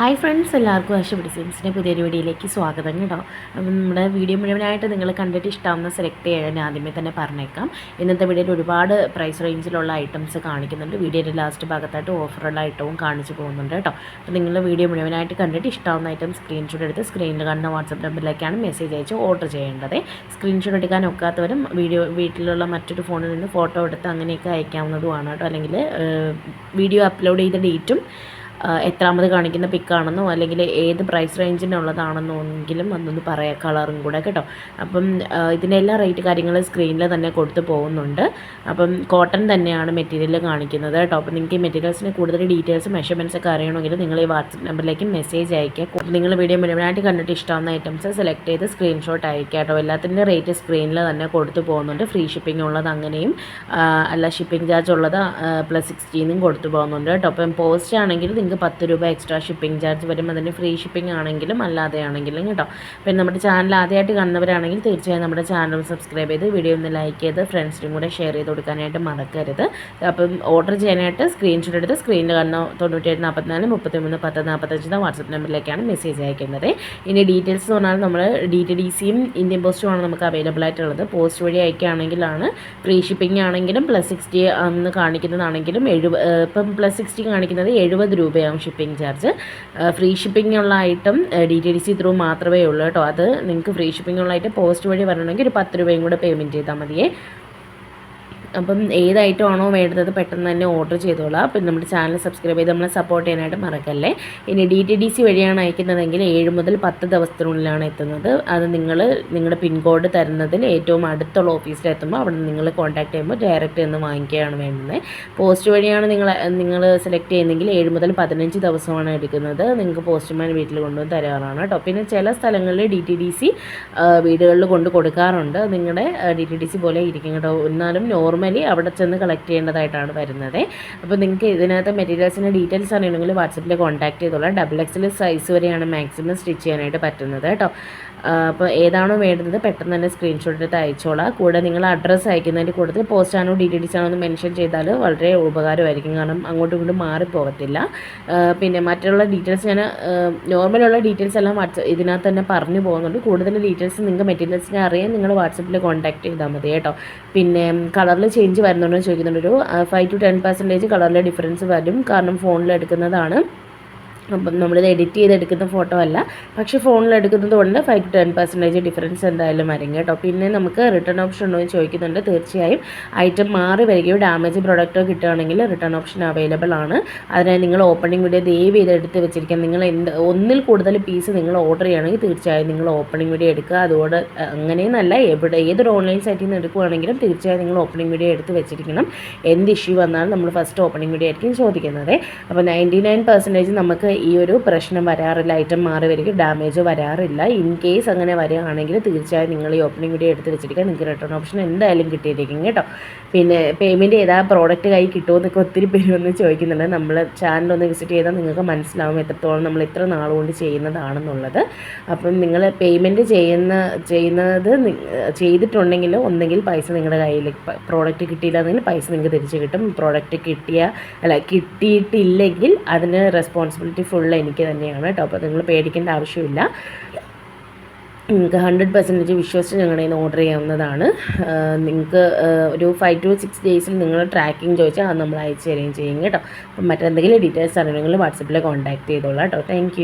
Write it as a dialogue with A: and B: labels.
A: Hi friends എല്ലാവർക്കും ആശ ഡിസൈൻസിന്റെ പുതിയൊരു വീഡിയോയിലേക്ക് സ്വാഗതം കേട്ടോ. നമ്മുടെ വീഡിയോ മുഴുവനായിട്ട് നിങ്ങൾ കണ്ടിട്ട് ഇഷ്ടാവുന്ന സെലക്ട് ചെയ്യാൻ ആദ്യമേ തന്നെ പറഞ്ഞേക്കാം. ഇന്നത്തെ വീഡിയോയിൽ ഒരുപാട് പ്രൈസ് റേഞ്ചിലുള്ള ഐറ്റംസ് കാണിക്കുന്നുണ്ട്. വീഡിയോയുടെ ലാസ്റ്റ് ഭാഗത്തായിട്ട് ഓഫറുള്ള ഐറ്റവും കാണിച്ചു പോകുന്നുണ്ട് കേട്ടോ. അപ്പോൾ നിങ്ങൾ വീഡിയോ മുഴുവനായിട്ട് കണ്ടിട്ട് ഇഷ്ടാവുന്ന ഐറ്റം സ്ക്രീൻഷോട്ട് എടുത്ത് സ്ക്രീനിൽ കാണുന്ന വാട്സപ്പ് നമ്പറിലേക്കാണ് മെസ്സേജ് അയച്ച് ഓർഡർ ചെയ്യേണ്ടത്. സ്ക്രീൻഷോട്ട് എടുക്കാൻ ഒക്കാത്തവരും വീഡിയോ വീട്ടിലുള്ള മറ്റൊരു ഫോണിൽ നിന്ന് ഫോട്ടോ എടുത്ത് അങ്ങനെയൊക്കെ അയക്കാവുന്നതുമാണ് കേട്ടോ. അല്ലെങ്കിൽ വീഡിയോ അപ്ലോഡ് ചെയ്ത ഡേറ്റും എത്രാമത് കാണിക്കുന്ന പിക്കാണെന്നോ അല്ലെങ്കിൽ ഏത് പ്രൈസ് റേഞ്ചിനുള്ളതാണെന്നോ എങ്കിലും അതൊന്ന് പറയാം കളറും കൂടെ കേട്ടോ. അപ്പം ഇതിന്റെ എല്ലാ റേറ്റ് കാര്യങ്ങൾ സ്ക്രീനിൽ തന്നെ കൊടുത്തു പോകുന്നുണ്ട്. അപ്പം കോട്ടൺ തന്നെയാണ് മെറ്റീരിയൽ കാണിക്കുന്നത് കേട്ടോ. അപ്പം നിങ്ങൾക്ക് ഈ മെറ്റീരിയൽസിന് കൂടുതൽ ഡീറ്റെയിൽസ് മെഷർമെന്റ്സ് ഒക്കെ അറിയണമെങ്കിൽ നിങ്ങൾ ഈ വാട്സപ്പ് നമ്പറിലേക്ക് മെസ്സേജ് അയക്കുക നിങ്ങൾ വീഡിയോ മുഴുവനായിട്ട് കണ്ടിട്ട് ഇഷ്ടമാവുന്ന ഐറ്റംസ് സെലക്ട് ചെയ്ത് സ്ക്രീൻഷോട്ട് അയക്കുക കേട്ടോ. എല്ലാത്തിന്റെ റേറ്റ് സ്ക്രീനിൽ തന്നെ കൊടുത്തു പോകുന്നുണ്ട്. ഫ്രീ ഷിപ്പിംഗ് ഉള്ളത് അങ്ങനെയും അല്ല ഷിപ്പിംഗ് ചാർജ് ഉള്ളത് പ്ലസ് സിക്സ്റ്റീനും കൊടുത്തു പോകുന്നുണ്ട് കേട്ടോ. അപ്പം പോസ്റ്റ് ആണെങ്കിൽ നിങ്ങൾക്ക് പത്ത് രൂപ എക്സ്ട്രാ ഷിപ്പിംഗ് ചാർജ് വരും അതിന് ഫ്രീ ഷിപ്പിംഗ് ആണെങ്കിലും അല്ലാതെ ആണെങ്കിലും കേട്ടോ. പിന്നെ നമ്മുടെ ചാനൽ ആദ്യമായിട്ട് കാണുന്നവരാണെങ്കിൽ തീർച്ചയായും നമ്മുടെ ചാനൽ സബ്സ്ക്രൈബ് ചെയ്ത് വീഡിയോ ഒന്ന് ലൈക്ക് ചെയ്ത് ഫ്രണ്ട്സിനും കൂടെ ഷെയർ ചെയ്ത് കൊടുക്കാനായിട്ട് മറക്കരുത്. അപ്പം ഓർഡർ ചെയ്യാനായിട്ട് സ്ക്രീൻഷോട്ട് എടുത്ത് സ്ക്രീനിൽ കാണുന്ന തൊണ്ണൂറ്റേഴ് നാൽപ്പത്തിനാല് മുപ്പത്തിമൂന്ന് പത്ത് നാൽപ്പത്തഞ്ച് വാട്സപ്പ് നമ്പറിലേക്കാണ് മെസ്സേജ് അയക്കുന്നത്. ഇനി ഡീറ്റെയിൽസ് എന്ന് പറഞ്ഞാൽ നമ്മൾ ഡി ടി ഡി സിയും ഇന്ത്യൻ പോസ്റ്റുമാണ് നമുക്ക് അവൈലബിൾ ആയിട്ടുള്ളത്. പോസ്റ്റ് വഴി അയക്കുകയാണെങ്കിലാണ് ഫ്രീ ഷിപ്പിംഗ് ആണെങ്കിലും പ്ലസ് സിക്സ്റ്റി അന്ന് കാണിക്കുന്നതാണെങ്കിലും എഴുപത് ഇപ്പം പ്ലസ് സിക്സ്റ്റി കാണിക്കുന്നത് എഴുപത് രൂപ രൂപയാവും ഷിപ്പിംഗ് ചാർജ് ഫ്രീ ഷിപ്പിംഗ് ഉള്ള item D T D C through മാത്രമേ ഉള്ളൂ കേട്ടോ. അത് നിങ്ങൾക്ക് ഫ്രീ ഷിപ്പിംഗ് ഉള്ള ഐറ്റം പോസ്റ്റ് വഴി വരണമെങ്കിൽ ഒരു പത്ത് രൂപയും കൂടെ പേയ്മെന്റ് ചെയ്താൽ മതിയേ. അപ്പം ഏത് ഐറ്റം ആണോ വേണ്ടത് പെട്ടെന്ന് തന്നെ ഓർഡർ ചെയ്തോളാം. അപ്പം നമ്മുടെ ചാനൽ സബ്സ്ക്രൈബ് ചെയ്ത് നമ്മളെ സപ്പോർട്ട് ചെയ്യാനായിട്ട് മറക്കല്ലേ? ഇനി ഡി ടി ഡി സി വഴിയാണ് അയക്കുന്നതെങ്കിൽ ഏഴ് മുതൽ പത്ത് ദിവസത്തിനുള്ളിലാണ് എത്തുന്നത്. അത് നിങ്ങൾ നിങ്ങളുടെ പിൻകോഡ് തരുന്നതിൽ ഏറ്റവും അടുത്തുള്ള ഓഫീസിൽ എത്തുമ്പോൾ അവിടെ നിങ്ങൾ കോൺടാക്ട് ചെയ്യുമ്പോൾ ഡയറക്റ്റ് എന്ന് വാങ്ങിക്കുകയാണ് വേണ്ടത് പോസ്റ്റ് വഴിയാണ് നിങ്ങൾ നിങ്ങൾ സെലക്ട് ചെയ്യുന്നതെങ്കിൽ ഏഴ് മുതൽ പതിനഞ്ച് ദിവസമാണ് എടുക്കുന്നത്. നിങ്ങൾക്ക് പോസ്റ്റ്മാൻ വീട്ടിൽ കൊണ്ടുവന്ന് തരാറാണ് കേട്ടോ. പിന്നെ ചില സ്ഥലങ്ങളിൽ ഡി ടി ഡി സി വീടുകളിൽ കൊണ്ട് കൊടുക്കാറുണ്ട്. നിങ്ങളുടെ ഡി ടി ഡി സി പോലെ ഇരിക്കും കേട്ടോ. എന്നാലും നോർമൽ നോർമലി അവിടെ ചെന്ന് കളക്ട് ചെയ്യേണ്ടതായിട്ടാണ് വരുന്നത്. അപ്പോൾ നിങ്ങൾക്ക് ഇതിനകത്ത് മെറ്റീരിയൽസിന്റെ ഡീറ്റെയിൽസ് അറിയണമെങ്കിൽ വാട്സപ്പിൽ കോൺടാക്ട് ചെയ്തോളാം. ഡബിൾ എക്സിൽ സൈസ് വരെയാണ് മാക്സിമം സ്റ്റിച്ച് ചെയ്യാനായിട്ട് പറ്റുന്നത് കേട്ടോ. അപ്പോൾ ഏതാണോ വേണ്ടത് പെട്ടെന്ന് തന്നെ സ്ക്രീൻഷോട്ട് എടുത്ത് അയച്ചോളാം. കൂടെ നിങ്ങൾ അഡ്രസ്സ് അയക്കുന്നതിന്റെ കൂടുതൽ പോസ്റ്റ് ആണോ ഡീറ്റെയിൽസ് ആണോ എന്ന് മെൻഷൻ ചെയ്താൽ വളരെ ഉപകാരമായിരിക്കും. കാരണം അങ്ങോട്ടും ഇങ്ങോട്ടും മാറിപ്പോകത്തില്ല. പിന്നെ മറ്റുള്ള ഡീറ്റെയിൽസ് ഞാൻ നോർമലുള്ള ഡീറ്റെയിൽസ് എല്ലാം വാട്സപ്പ് ഇതിനകത്ത് തന്നെ പറഞ്ഞു പോകുന്നുണ്ട്. കൂടുതൽ ഡീറ്റെയിൽസ് നിങ്ങൾക്ക് മെറ്റീരിയൽസിനെ അറിയാൻ നിങ്ങൾ വാട്സപ്പിൽ കോൺടാക്ട് ചെയ്താൽ മതി കേട്ടോ. പിന്നെ കളറിൽ ചേഞ്ച് വരുന്നുണ്ടോ ചോദിക്കുന്നുണ്ട്. ഒരു ഫൈവ് ടു ടെൻ പെർസെന്റേജ് കളറിലെ ഡിഫറൻസ് വരും. കാരണം ഫോണിൽ എടുക്കുന്നതാണ്. അപ്പം നമ്മളിത് എഡിറ്റ് ചെയ്തെടുക്കുന്ന ഫോട്ടോ അല്ല. പക്ഷേ ഫോണിൽ എടുക്കുന്നത് കൊണ്ട് five to ten percentage difference എന്തായാലും വരും കേട്ടോ. പിന്നെ നമുക്ക് റിട്ടേൺ ഓപ്ഷൻ ഉണ്ടോ എന്ന് ചോദിക്കുന്നുണ്ട്. തീർച്ചയായും ഐറ്റം മാറി വരികയോ ഡാമേജ് പ്രൊഡക്റ്റോ കിട്ടുകയാണെങ്കിൽ റിട്ടേൺ ഓപ്ഷൻ അവൈലബിൾ ആണ്. അതിനായി നിങ്ങൾ ഓപ്പണിംഗ് വീഡിയോ ദയവ് ചെയ്ത് എടുത്ത് വെച്ചിരിക്കാം നിങ്ങൾ എന്ത് ഒന്നിൽ കൂടുതൽ പീസ് നിങ്ങൾ ഓർഡർ ചെയ്യുകയാണെങ്കിൽ തീർച്ചയായും നിങ്ങൾ ഓപ്പണിംഗ് വീഡിയോ എടുക്കുക. അതുകൊണ്ട് അങ്ങനെയെന്നല്ല. എവിടെ ഏതൊരു ഓൺലൈൻ സൈറ്റിൽ നിന്ന് എടുക്കുകയാണെങ്കിലും തീർച്ചയായും നിങ്ങൾ ഓപ്പണിംഗ് വീഡിയോ എടുത്ത് വെച്ചിരിക്കണം. എന്ത് ഇഷ്യൂ വന്നാലും നമ്മൾ ഫസ്റ്റ് ഓപ്പണിംഗ് വീഡിയോ ആയിരിക്കും ചോദിക്കുന്നത്. അപ്പോൾ നയന്റി നയൻ പെർസെന്റേജ് നമുക്ക് ഈ ഒരു പ്രശ്നം വരാറില്ല ഐറ്റം മാറി വരിക ഡാമേജ് വരാറില്ല. ഇൻ കേസ് അങ്ങനെ വരികയാണെങ്കിൽ തീർച്ചയായും നിങ്ങൾ ഈ ഓപ്പണിംഗ് വീഡിയോ എടുത്ത് വെച്ചിരിക്കുക. നിങ്ങൾക്ക് റിട്ടേൺ ഓപ്ഷൻ എന്തായാലും കിട്ടിയിരിക്കും കേട്ടോ. പിന്നെ പേയ്മെന്റ് ചെയ്താൽ പ്രോഡക്റ്റ് കൈ കിട്ടുമോ എന്നൊക്കെ ഒത്തിരി പേര് വന്ന് ചോദിക്കുന്നുണ്ട്. നമ്മൾ ചാനൽ ഒന്ന് വിസിറ്റ് ചെയ്താൽ നിങ്ങൾക്ക് മനസ്സിലാവും എത്രത്തോളം നമ്മൾ ഇത്ര നാളുകൊണ്ട് ചെയ്യുന്നതാണെന്നുള്ളത്. അപ്പം നിങ്ങൾ പേയ്മെന്റ് ചെയ്യുന്ന ചെയ്യുന്നത് ചെയ്തിട്ടുണ്ടെങ്കിൽ ഒന്നെങ്കിൽ പൈസ നിങ്ങളുടെ കയ്യിൽ പ്രോഡക്റ്റ് കിട്ടിയില്ലാന്നെങ്കിൽ പൈസ നിങ്ങൾക്ക് തിരിച്ച് കിട്ടും. പ്രോഡക്റ്റ് കിട്ടിയ അല്ല കിട്ടിയിട്ടില്ലെങ്കിൽ അതിന് റെസ്പോൺസിബിലിറ്റി ഫുൾ എനിക്ക് തന്നെയാണ് കേട്ടോ. അപ്പോൾ നിങ്ങൾ പേടിക്കേണ്ട ആവശ്യമില്ല. നിങ്ങൾക്ക് ഹൺഡ്രഡ് പെർസെന്റേജ് വിശ്വസിച്ച് ഞങ്ങളുടെ നിന്ന് ഓർഡർ ചെയ്യാവുന്നതാണ്. നിങ്ങൾക്ക് ഒരു ഫൈവ് ടു സിക്സ് ഡേയ്സിൽ നിങ്ങൾ ട്രാക്കിംഗ് ചോദിച്ചാൽ അത് നമ്മൾ അയച്ചു തരികയും ചെയ്യും കേട്ടോ. അപ്പം മറ്റെന്തെങ്കിലും ഡീറ്റെയിൽസ് അറിയണമെങ്കിൽ വാട്സപ്പിൽ കോൺടാക്ട് ചെയ്തോളാം കേട്ടോ. താങ്ക്